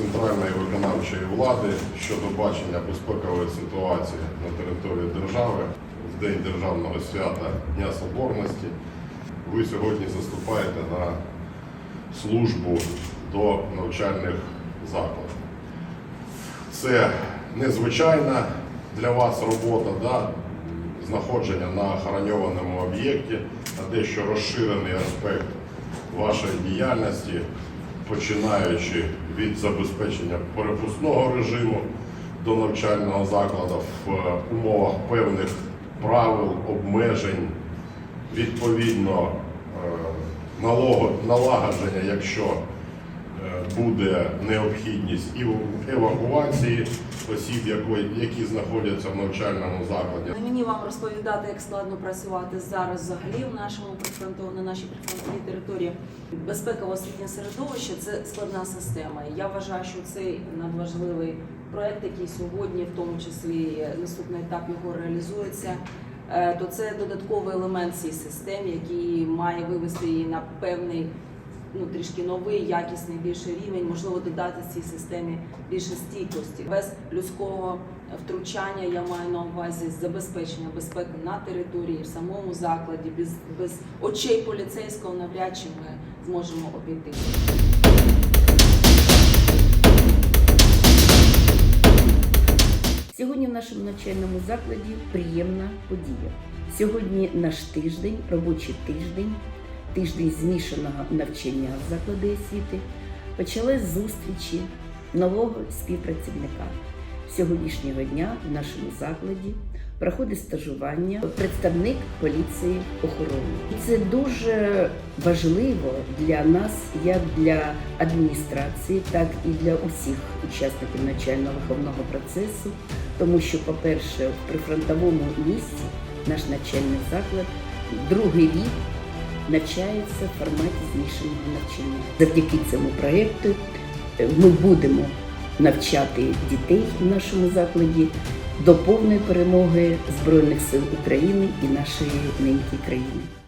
центральної виконавчої влади щодо бачення безпекової ситуації на території держави в День Державного свята Дня Соборності. Ви сьогодні заступаєте на службу до навчальних закладів. Це незвичайна для вас робота, да? знаходження на охороньованому об'єкті, на дещо розширений аспект вашої діяльності, починаючи від забезпечення перепускного режиму до навчального закладу в е, умовах певних правил, обмежень, відповідно е, налагодження, якщо буде необхідність і евакуації осіб, які знаходяться в навчальному закладі. Мені вам розповідати, як складно працювати зараз взагалі в нашому прифронтовому на нашій прифронтовій території. Безпекове освітнє середовище це складна система. Я вважаю, що цей надважливий проект, який сьогодні, в тому числі наступний етап його реалізується. е, То це додатковий елемент цієї системи, який має вивести її на певний ну трішки новий, якісний більший рівень, можливо, додати цій системі більше стійкості. Без людського втручання я маю на увазі забезпечення безпеки на території, в самому закладі, без, без очей поліцейського навряд чи ми зможемо обійти. Сьогодні в нашому навчальному закладі приємна подія. Сьогодні наш тиждень, робочий тиждень, тиждень змішаного навчання в закладі освіти. Почали зустрічі нового співпрацівника. Сьогоднішнього дня в нашому закладі проходить стажування представник поліції охорони. Це дуже важливо для нас, як для адміністрації, так і для усіх учасників навчально-виховного процесу, тому що, по-перше, в прифронтовому місці наш навчальний заклад другий рік навчається в форматі змішаного навчання. Завдяки цьому проєкту е, ми будемо навчати дітей в нашому закладі до повної перемоги Збройних сил України і нашої ненької країни.